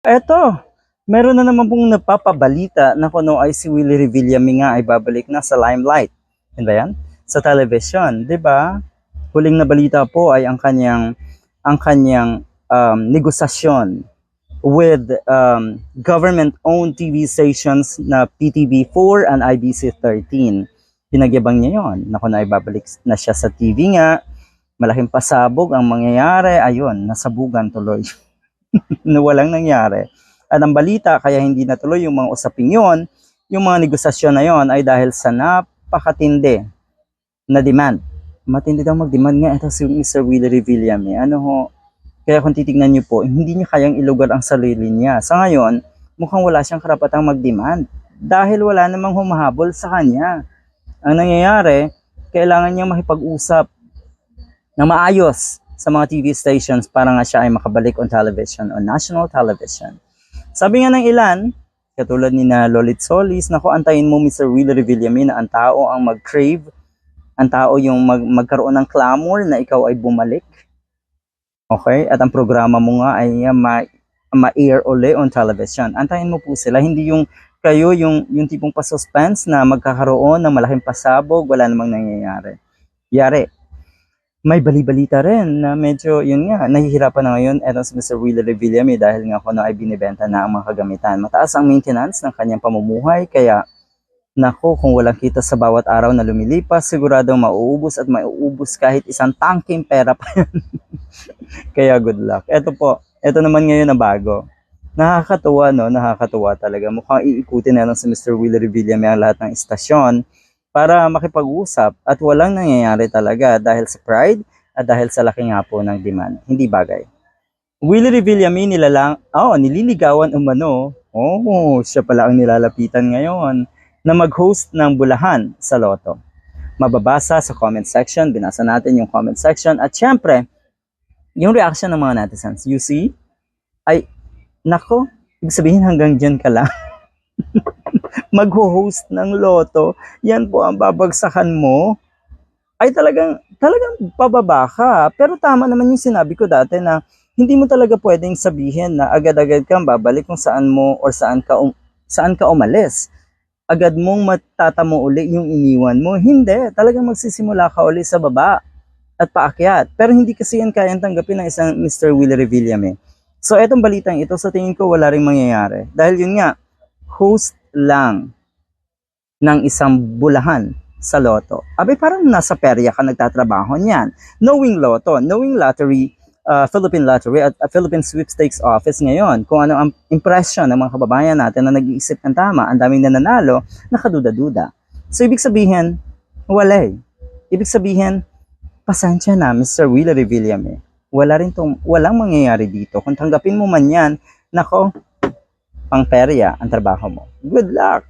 Eto, meron na naman pong napapabalita na kuno ay si Willie Revillame nga ay babalik na sa limelight. Yan ba yan? Sa television, 'di ba? Huling na balita po ay ang kanyang ang kanyang um, negosasyon with um, government-owned TV stations na PTV4 and IBC13. Pinagyabang niya yon na kung ay babalik na siya sa TV nga, malaking pasabog ang mangyayari, ayun, nasabugan tuloy. na walang nangyari. At ang balita, kaya hindi natuloy yung mga usaping yon, yung mga negosasyon na yon ay dahil sa napakatindi na demand. Matindi daw mag-demand nga ito si Mr. Willie Revillame. Ano ho, kaya kung titignan niyo po, hindi niya kayang ilugar ang sarili niya. Sa ngayon, mukhang wala siyang karapatang mag-demand dahil wala namang humahabol sa kanya. Ang nangyayari, kailangan niya makipag-usap na maayos sa mga TV stations para nga siya ay makabalik on television, on national television. Sabi nga ng ilan, katulad ni na Lolit Solis, naku, antayin mo Mr. Willie Revillame na ang tao ang mag-crave, ang tao yung mag magkaroon ng clamor na ikaw ay bumalik. Okay? At ang programa mo nga ay uh, ma- ma-air uli on television. Antayin mo po sila, hindi yung kayo yung yung tipong pa-suspense na magkakaroon ng malaking pasabog, wala namang nangyayari. Yari, may bali-balita rin na medyo, yun nga, nahihirapan na ngayon eto si Mr. Willie Revillame dahil nga kuno ay binibenta na ang mga kagamitan. Mataas ang maintenance ng kanyang pamumuhay, kaya nako, kung walang kita sa bawat araw na lumilipas, siguradong mauubos at mauubos kahit isang tangking pera pa yun. kaya good luck. Eto po, eto naman ngayon na bago. Nakakatuwa, no? Nakakatuwa talaga. Mukhang iikutin na lang si Mr. Willie Revillame ang lahat ng istasyon para makipag-usap at walang nangyayari talaga dahil sa pride at dahil sa laki nga po ng demand. Hindi bagay. Willie Revillame nilalang, oh, nililigawan umano. Oh, siya pala ang nilalapitan ngayon na mag-host ng bulahan sa loto. Mababasa sa comment section, binasa natin yung comment section at syempre, yung reaction ng mga netizens. You see? Ay, nako, ibig sabihin hanggang dyan ka lang. Mag-host ng loto, yan po ang babagsakan mo, ay talagang, talagang pababa ka. Pero tama naman yung sinabi ko dati na hindi mo talaga pwedeng sabihin na agad-agad kang babalik kung saan mo or saan ka, um, saan ka umalis. Agad mong matatamo uli yung iniwan mo. Hindi, talagang magsisimula ka uli sa baba at paakyat. Pero hindi kasi yan kayang tanggapin ng isang Mr. Willie Revillame. So, etong balitang ito, sa tingin ko wala ring mangyayari. Dahil yun nga, host lang ng isang bulahan sa loto. Abay, parang nasa perya ka nagtatrabaho niyan. Knowing loto, knowing lottery, uh, Philippine Lottery at uh, Philippine Sweepstakes Office ngayon, kung ano ang impression ng mga kababayan natin na nag-iisip ng tama, ang daming nananalo, nakaduda-duda. So, ibig sabihin, wala eh. Ibig sabihin, pasensya na, Mr. Willie Revillame. Wala rin tong, walang mangyayari dito. Kung tanggapin mo man yan, nako, pang perya ang trabaho mo. Good luck!